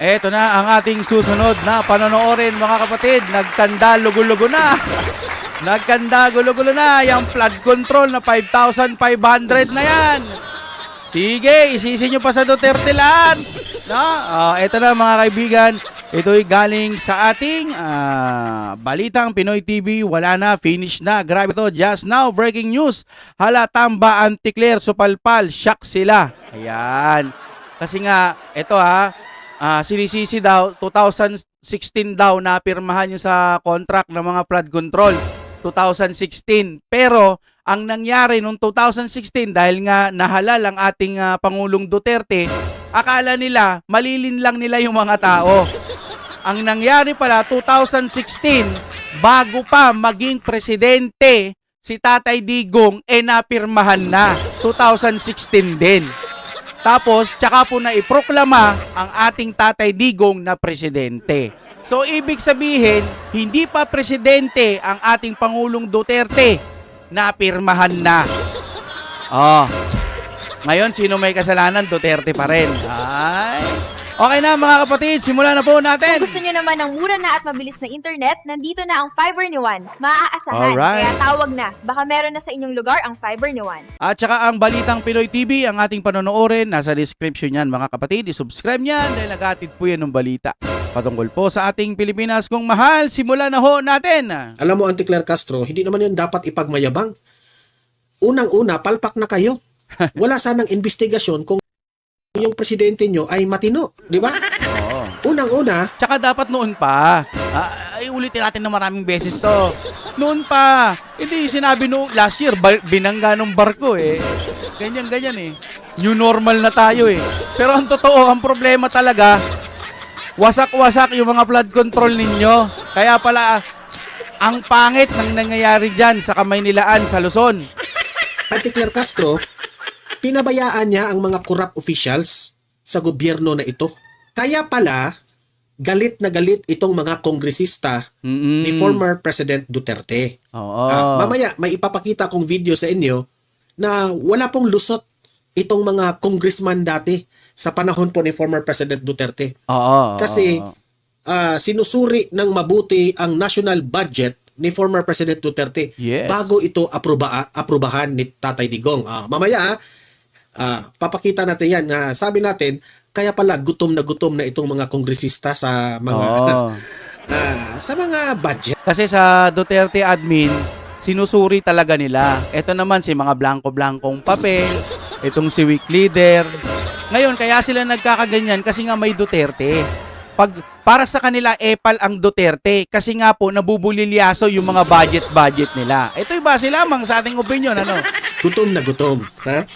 Eto na ang ating susunod na panonoodin mga kapatid. Nagkanda lugo-lugo na. Nagkanda gulo-gulo na. Yung flood control na 5,500 na yan. Sige, isisi nyo pa sa Duterte lahat. No? Ah, eto na mga kaibigan. Ito'y galing sa ating ah, Balitang Pinoy TV. Wala na, finish na. Grabe to. Just now, breaking news. Hala, tamba, anti-clear, supalpal. Shock sila. Ayan. Kasi nga, eto ha, ah, sinisisi daw, 2016 daw na pirmahan yung sa contract ng mga flood control. 2016. Pero, ang nangyari noong 2016 dahil nga nahalal ang ating ah, Pangulong Duterte, akala nila malilin lang nila yung mga tao. Ang nangyari pala 2016, bago pa maging presidente si Tatay Digong, eh napirmahan na 2016 din. Tapos, tsaka po na iproklama ang ating Tatay Digong na presidente. So, ibig sabihin, hindi pa presidente ang ating Pangulong Duterte, napirmahan na. Oh. Ngayon, sino may kasalanan? Duterte pa rin. Ay. Okay na mga kapatid, simulan na po natin. Kung gusto nyo naman ng mura na at mabilis na internet, nandito na ang fiber ni Juan. Maaasahan. Alright. Kaya tawag na. Baka meron na sa inyong lugar ang fiber ni Juan. At saka ang Balitang Pinoy TV, ang ating panonoodin, nasa description yan mga kapatid. I-subscribe niyan dahil naghatid po yan ng balita. Patungkol po sa ating Pilipinas kung mahal, simulan na ho natin. Alam mo, Auntie Claire Castro, hindi naman yan dapat ipagmayabang. Unang-una, palpak na kayo. Wala sanang investigasyon kung yung presidente nyo ay matino, di ba? Oo. Unang-una, Tsaka dapat noon pa. Ah, ay ulitin natin na maraming beses to. Noon pa. Hindi sinabi no last year ba- binangga ng barko eh. Ganyan ganyan eh. New normal na tayo eh. Pero ang totoo, ang problema talaga wasak-wasak yung mga flood control ninyo. Kaya pala ang pangit ng nangyayari diyan sa kamay nilaan sa Luzon. Auntie Claire Castro, pinabayaan niya ang mga corrupt officials sa gobyerno na ito. Kaya pala, galit na galit itong mga kongresista Mm-mm. ni former President Duterte. Oo. Ah, mamaya, may ipapakita kong video sa inyo na wala pong lusot itong mga congressman dati sa panahon po ni former President Duterte. Oo. Kasi ah, sinusuri ng mabuti ang national budget ni former President Duterte Yes. bago ito aproba aprubahan ni Tatay Digong. Ah, mamaya, ah, papakita natin yan. na sabi natin, kaya pala gutom na gutom na itong mga kongresista sa mga Oo. ah, sa mga budget. Kasi sa Duterte admin, sinusuri talaga nila. Ito naman si mga blanco-blankong papel, itong si weak leader. Ngayon, kaya sila nagkakaganyan kasi nga may Duterte. Pag, para sa kanila, epal ang Duterte kasi nga po nabubulilyaso yung mga budget-budget nila. Ito'y base lamang sa ating opinion, ano? gutom na gutom. Ha?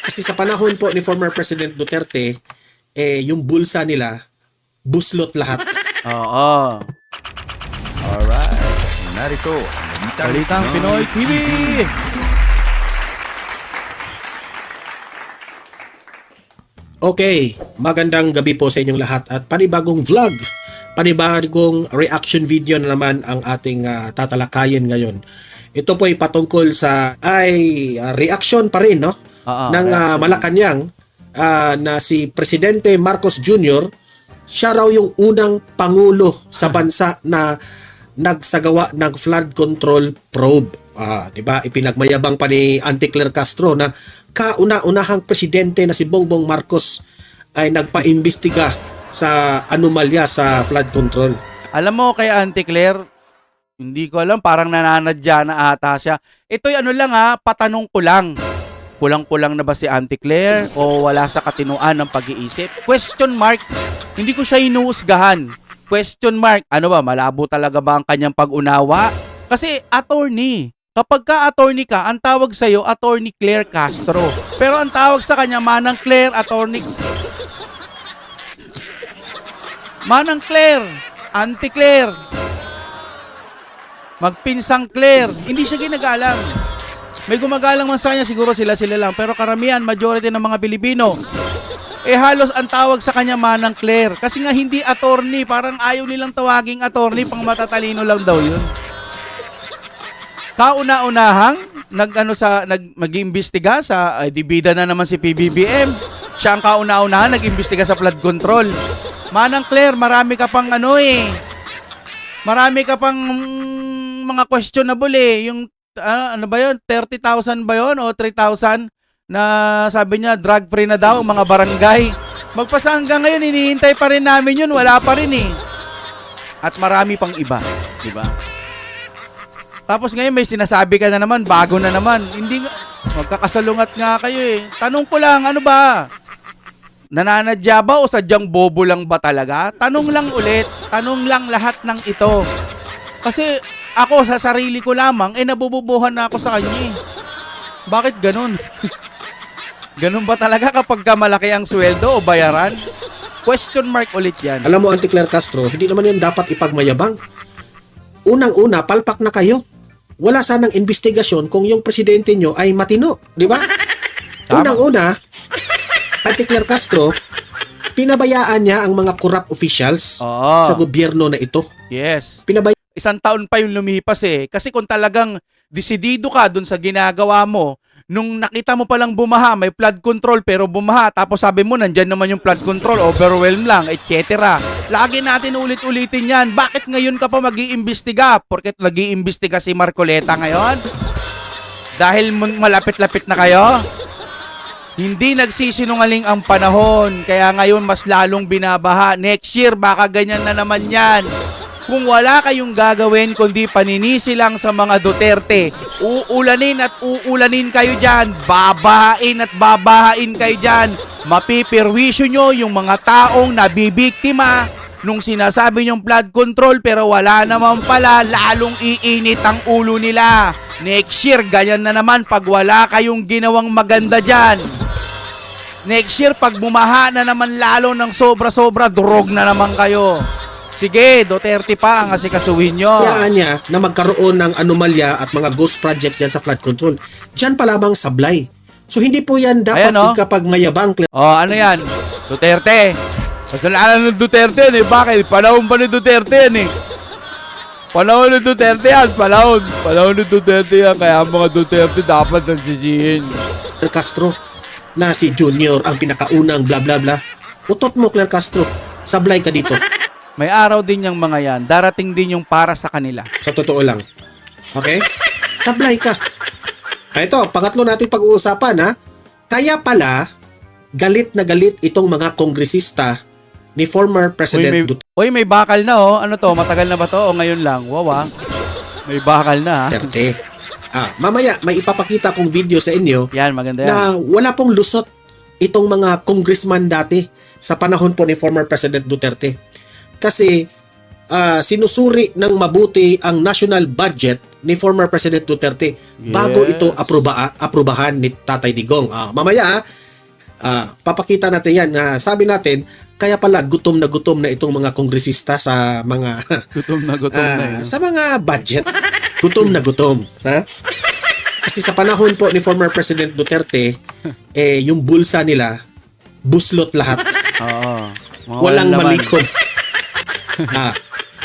Kasi sa panahon po ni former President Duterte, eh, yung bulsa nila, buslot lahat. Oo. Alright. Narito ang Balitang Pinoy TV! Okay, magandang gabi po sa inyong lahat at panibagong vlog, panibagong reaction video na naman ang ating ah, tatalakayin ngayon. Ito po ay patungkol sa ay ah, reaction pa rin no Oo, ng ah, Malacanang ah, na si Presidente Marcos Jr. Siya raw yung unang pangulo sa bansa na nagsagawa ng flood control probe. Ah, 'di ba? Ipinagmayabang pa ni Auntie Claire Castro na kauna-unahang presidente na si Bongbong Marcos ay nagpaimbestiga sa anomalya sa flood control. Alam mo kay Auntie Claire, hindi ko alam, parang nananadya na ata siya. Ito'y ano lang ha, patanong ko lang. Kulang-kulang na ba si Auntie Claire o wala sa katinuan ng pag-iisip? Question mark. Hindi ko siya inuusgahan. Question mark. Ano ba, malabo talaga ba ang kanyang pag-unawa? Kasi attorney. Kapag ka attorney ka, ang tawag sa'yo, attorney Claire Castro. Pero ang tawag sa kanya, Manang Claire, attorney Manang Claire, Auntie Claire, magpinsang Claire, hindi siya ginagalang. May gumagalang man sa kanya, siguro sila-sila lang. Pero karamihan, majority ng mga Pilipino, eh halos ang tawag sa kanya Manang Claire. Kasi nga hindi attorney, parang ayaw nilang tawaging attorney, pang matatalino lang daw yun. Kauna-unahang, nag, ano sa, nag, mag-iimbestiga sa, ay, dibida na naman si PBBM. Siya ang kauna-unahan, nag-imbestiga sa flood control. Manang Claire, marami ka pang ano eh. Marami ka pang mga questionable eh. Yung ah, ano ba yun? 30,000 ba yun? O 3,000? Na sabi niya, drug free na daw, mga barangay. Magpasa hanggang ngayon, hinihintay pa rin namin yun. Wala pa rin eh. At marami pang iba. Di ba? Tapos ngayon may sinasabi ka na naman, bago na naman. Hindi nga, magkakasalungat nga kayo eh. Tanong ko lang, ano ba? Nananadya ba o sadyang bobo lang ba talaga? Tanong lang ulit. Tanong lang lahat ng ito. Kasi ako sa sarili ko lamang, eh nabububuhan na ako sa kanya eh. Bakit ganun? ganun ba talaga kapag ka malaki ang sweldo o bayaran? Question mark ulit yan. Alam mo, Auntie Claire Castro, hindi naman yan dapat ipagmayabang. Unang-una, palpak na kayo. Wala sanang investigasyon kung yung presidente nyo ay matino, di ba? Unang-una, Auntie Claire Castro, pinabayaan niya ang mga corrupt officials Oo. sa gobyerno na ito. Yes. Pinabay isang taon pa yung lumipas eh. Kasi kung talagang desidido ka dun sa ginagawa mo, nung nakita mo palang bumaha, may flood control pero bumaha, tapos sabi mo, nandyan naman yung flood control, overwhelm lang, etc. Lagi natin ulit-ulitin yan. Bakit ngayon ka pa mag iimbestiga Porket nag iimbestiga si Marcoleta ngayon? Dahil malapit-lapit na kayo? Hindi nagsisinungaling ang panahon, kaya ngayon mas lalong binabaha. Next year, baka ganyan na naman yan. Kung wala kayong gagawin kundi paninisi lang sa mga Duterte, uulanin at uulanin kayo dyan, babahain at babahain kayo dyan, mapipirwisyo nyo yung mga taong nabibiktima nung sinasabi nyong flood control pero wala naman pala, lalong iinit ang ulo nila. Next year, ganyan na naman pag wala kayong ginawang maganda dyan. Next year, pag bumaha na naman lalo ng sobra-sobra, durog na naman kayo. Sige, Duterte pa ang asikasuhin nyo. Hayaan niya na magkaroon ng anomalya at mga ghost projects dyan sa flood control. Diyan pa lamang sablay. So hindi po yan dapat Ayan, oh. ikapagmayabang. Oh, ano yan? Duterte. Kasalanan ng Duterte yan eh. Bakit? Panahon pa ni Duterte yan eh. Panahon ni Duterte yan. Panahon. Panahon ni Duterte yan. Kaya ang mga Duterte dapat nagsisihin. Claire Castro na si Junior ang pinakaunang bla bla bla. Utot mo Claire Castro. Sablay ka dito. May araw din yung mga yan. Darating din yung para sa kanila. Sa totoo lang. Okay? Sablay ka. Ah, Ito, pangatlo natin pag-uusapan ha. Kaya pala, galit na galit itong mga kongresista ni former Uy President may, uy, may bakal na oh. Ano to? Matagal na ba to? O ngayon lang? Wow ah. May bakal na ah. Duterte. Ah, mamaya may ipapakita kong video sa inyo Yan, maganda yan. na wala pong lusot itong mga congressman dati sa panahon po ni former President Duterte. Kasi ah, sinusuri ng mabuti ang national budget ni former President Duterte bago Yes. ito aproba aprobahan ni Tatay Digong. Ah, mamaya ah, papakita natin yan na sabi natin kaya pala gutom na gutom na itong mga kongresista sa mga Gutom na gutom na Ah, yun. sa mga budget. Gutom na gutom. Ha? Kasi sa panahon po ni former President Duterte, eh, yung bulsa nila, buslot lahat. Oo. Walang laman. malikom. ah,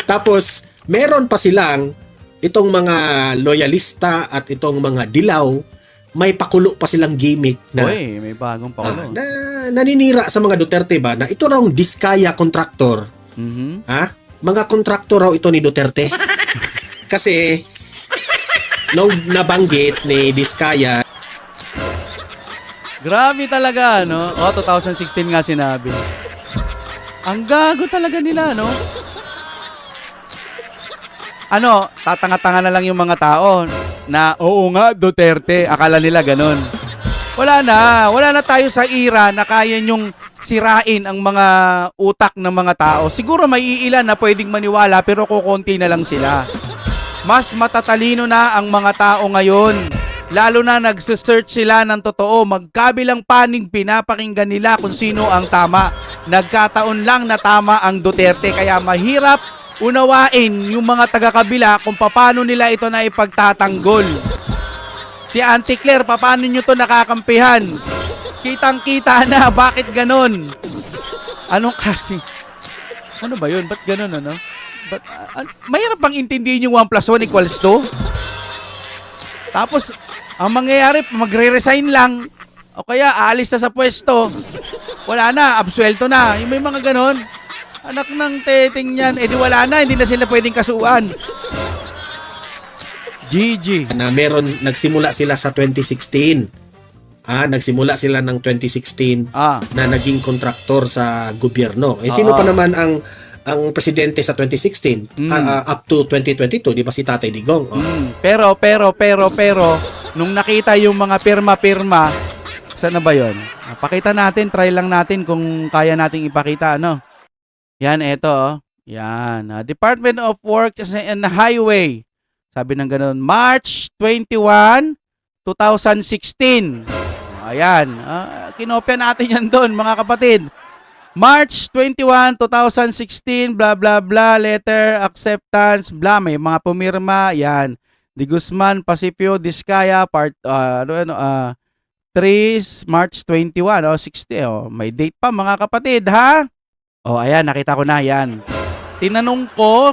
tapos, meron pa silang itong mga loyalista at itong mga dilaw, may pakulo pa silang gimmick na, Uy, may bagong ah, paulo. na naninira sa mga Duterte ba na ito raw diskaya contractor Mhm. Ha? Mga kontraktor raw ito ni Duterte. Kasi nung nabanggit ni Diskaya, Grabe talaga, no? Oh, 2016 nga sinabi. Ang gago talaga nila, no? Ano, tatanga-tanga na lang yung mga tao na, oo nga, Duterte. Akala nila ganun. Wala na. Wala na tayo sa era na kaya nyong sirain ang mga utak ng mga tao. Siguro may iilan na pwedeng maniwala pero kukunti na lang sila. Mas matatalino na ang mga tao ngayon. Lalo na nagsisearch sila ng totoo. Magkabilang panig pinapakinggan nila kung sino ang tama. Nagkataon lang na tama ang Duterte kaya mahirap unawain yung mga taga-kabila kung paano nila ito na ipagtatanggol. Si Auntie Claire, paano nyo to nakakampihan? Kitang-kita na, bakit ganon? Anong kasi? Ano ba yun? Ba't ganon, ano? Ba't, ah, ah, mahirap bang intindihin yung 1 plus 1 equals 2? Tapos, ang mangyayari, magre-resign lang. O kaya, aalis na sa pwesto. Wala na, absuelto na. Yung may mga ganon. Anak ng teteng yan. Eh di wala na, hindi na sila pwedeng kasuhan. GG. na meron nagsimula sila sa 2016. Ah, nagsimula sila ng 2016 Ah, na naging kontraktor sa gobyerno. Eh sino Oo. pa naman ang ang presidente sa 2016 Mm. Ah, ah, up to 2022, di ba si Tatay Digong? Oh. mm, pero, pero, pero, pero, nung nakita yung mga pirma-pirma, saan na ba yun? Pakita natin, try lang natin kung kaya nating ipakita, ano? Yan, eto, oh. Yan. ah, Department of Works and Highway. Sabi ng ganun, March 21, 2016. Ayan. ah, kinopya natin yan doon, mga kapatid. March 21, 2016, blah, blah, blah, letter, acceptance, blah, may mga pumirma, yan. Di Guzman, Pasipio, Diskaya, part, ah, ano, ano, ah, 3, March 21, oh, 60, oh, may date pa, mga kapatid, ha? Oh, ayan, nakita ko na, yan. Tinanong ko,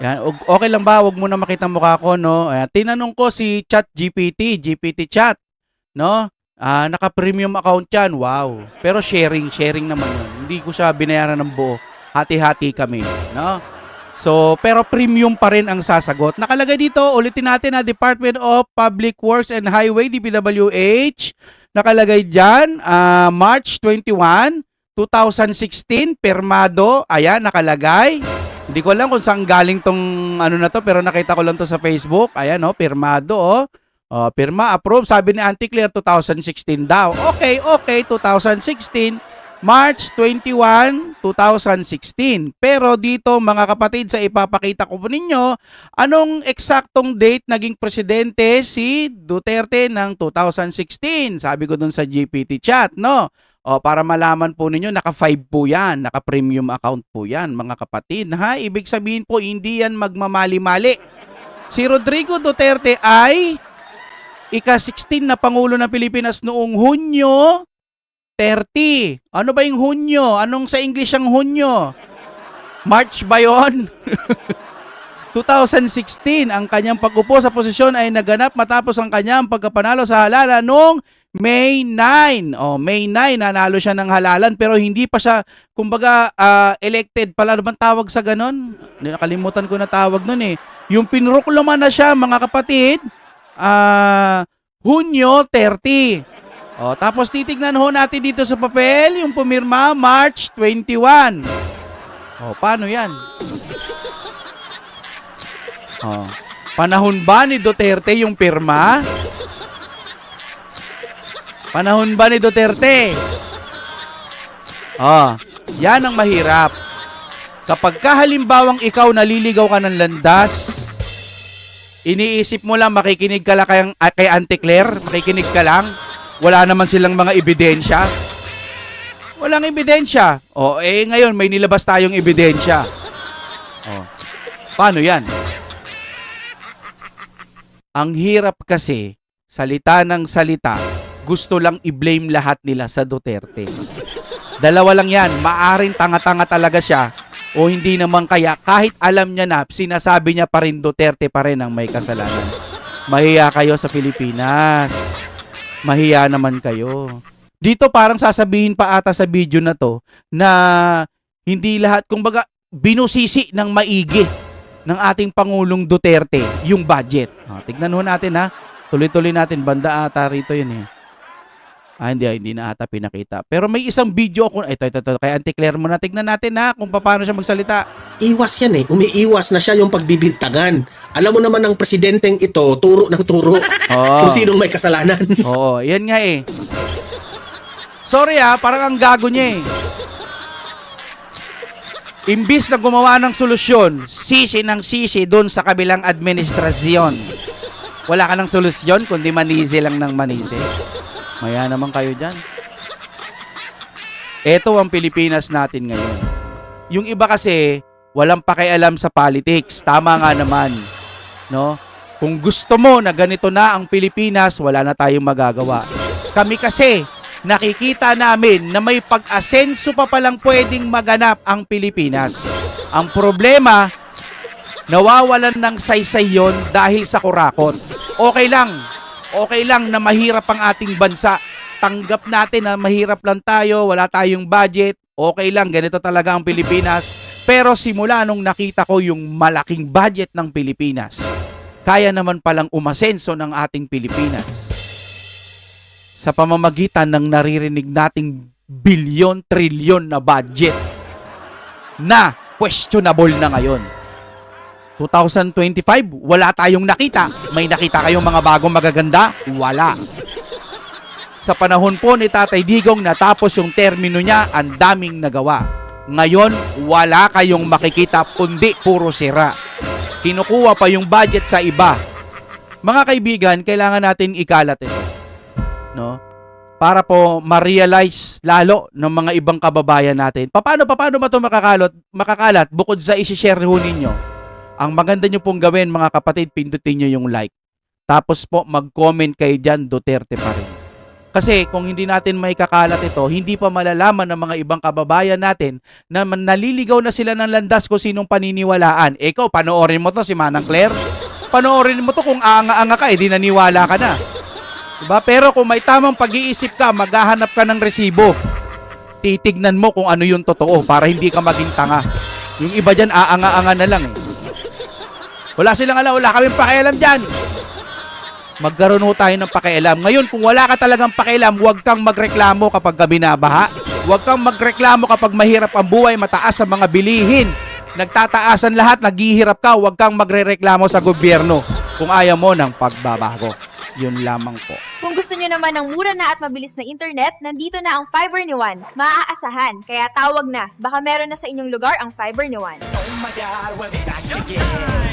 yan, okay lang ba, wag mo na makita mukha ko, no? Ayan, tinanong ko si Chat GPT, GPT Chat, no? Ah, naka-premium account yan. Wow. Pero sharing, sharing naman yun. Hindi ko siya binayaran ng buo. Hati-hati kami, no? So, pero premium pa rin ang sasagot. Nakalagay dito, ulitin natin na Department of Public Works and Highway, DPWH. Nakalagay dyan, ah, March 21, 2016, permado. Ayan, nakalagay. Hindi ko alam kung saan galing tong ano na to, pero nakita ko lang to sa Facebook. Ayan, oh, permado, oh. Oh, pirma, approve. Sabi ni Auntie Claire, 2016 daw. Okay, okay, 2016. March 21, 2016. Pero dito, mga kapatid, sa ipapakita ko po ninyo, anong eksaktong date naging presidente si Duterte ng 2016? Sabi ko dun sa GPT chat, no? O, para malaman po ninyo, naka-5 po yan. Naka-premium account po yan, mga kapatid. Ha? Ibig sabihin po, hindi yan magmamali-mali. Si Rodrigo Duterte ay ika-16 na Pangulo ng Pilipinas noong Hunyo 30. Ano ba yung Hunyo? Anong sa English ang Hunyo? March ba yon? 2016, ang kanyang pag-upo sa posisyon ay naganap matapos ang kanyang pagkapanalo sa halalan noong May 9. Oh, May 9 nanalo siya ng halalan pero hindi pa siya kumbaga ah, elected pala ano tawag sa ganon? Nakalimutan ko na tawag nun eh. Yung pinroklama na siya mga kapatid, ah Hunyo 30. O, tapos titignan ho natin dito sa papel, yung pumirma, March 21. O, paano yan? O, panahon ba ni Duterte yung pirma? Panahon ba ni Duterte? O, yan ang mahirap. Kapag kahalimbawang ikaw naliligaw ka ng landas, iniisip mo lang makikinig ka lang kay, kay Auntie Claire, makikinig ka lang, wala naman silang mga ebidensya. Walang ebidensya. O, eh ngayon may nilabas tayong ebidensya. O, paano yan? Ang hirap kasi, salita ng salita, gusto lang i-blame lahat nila sa Duterte. Dalawa lang yan, maaring tanga-tanga talaga siya o hindi naman kaya kahit alam niya na sinasabi niya pa rin Duterte pa rin ang may kasalanan. Mahiya kayo sa Pilipinas. Mahiya naman kayo. Dito parang sasabihin pa ata sa video na to na hindi lahat, kumbaga binusisi ng maigi ng ating Pangulong Duterte yung budget. Ah, tignan natin ha. Tuloy-tuloy natin. Banda ata rito yun eh. Ah, hindi, hindi na ata pinakita. Pero may isang video ako. Ito, ito, ito. Kay Auntie Claire muna. Tignan natin ha kung paano siya magsalita. Iwas yan eh. Umiiwas na siya yung pagbibintagan. Alam mo naman ang presidenteng ito, turo ng turo Oo. kung sinong may kasalanan. Oo, yan nga eh. Sorry ah, parang ang gago niya eh. Imbis na gumawa ng solusyon, sisi ng sisi doon sa kabilang administrasyon. Wala ka ng solusyon, kundi manisi lang ng manisi. Maya naman kayo dyan. Ito ang Pilipinas natin ngayon. Yung iba kasi, walang pakialam sa politics. Tama nga naman. No? Kung gusto mo na ganito na ang Pilipinas, wala na tayong magagawa. Kami kasi, nakikita namin na may pag-asenso pa palang pwedeng maganap ang Pilipinas. Ang problema, nawawalan ng saysay yon dahil sa kurakot. Okay lang, okay lang na mahirap ang ating bansa. tanggap natin na mahirap lang tayo, wala tayong budget, okay lang, ganito talaga ang Pilipinas. Pero simula nung nakita ko yung malaking budget ng Pilipinas, kaya naman palang umasenso ng ating Pilipinas sa pamamagitan ng naririnig nating bilyon, trilyon na budget na questionable na ngayon. 2025, wala tayong nakita. May nakita kayong mga bagong magaganda? Wala. Sa panahon po ni Tatay Digong natapos yung termino niya, ang daming nagawa. Ngayon, wala kayong makikita kundi puro sira. Kinukuha pa yung budget sa iba. Mga kaibigan, kailangan natin ikalat ito. No? Para po ma-realize lalo ng mga ibang kababayan natin. Paano, paano ba ito makakalot, makakalat bukod sa isi-share ho ninyo? Ang maganda nyo pong gawin mga kapatid, pindutin nyo yung like. Tapos po mag-comment kayo dyan, Duterte pa rin. Kasi kung hindi natin may kakalat ito, hindi pa malalaman ng mga ibang kababayan natin na naliligaw na sila ng landas kung sinong paniniwalaan. Eh, Ikaw, panoorin mo to si Manang Claire. Panoorin mo to kung anga-anga ka, eh, di naniwala ka na. Diba? Pero kung may tamang pag-iisip ka, maghahanap ka ng resibo. Titignan mo kung ano yung totoo para hindi ka maging tanga. Yung iba dyan, aanga-anga na lang eh. Wala silang alam, wala kaming pakialam dyan. Magkaroon ho tayo ng pakialam. Ngayon, kung wala ka talagang pakialam, huwag kang magreklamo kapag ka binabaha. Huwag kang magreklamo kapag mahirap ang buhay, mataas ang mga bilihin. Nagtataasan lahat, naghihirap ka, huwag kang magrereklamo sa gobyerno kung ayaw mo ng pagbabago. Yun lamang po. Kung gusto nyo naman ng mura na at mabilis na internet, nandito na ang fiber ni Juan. Maaasahan, kaya tawag na. Baka meron na sa inyong lugar ang fiber ni Juan. Oh my god, we're back again.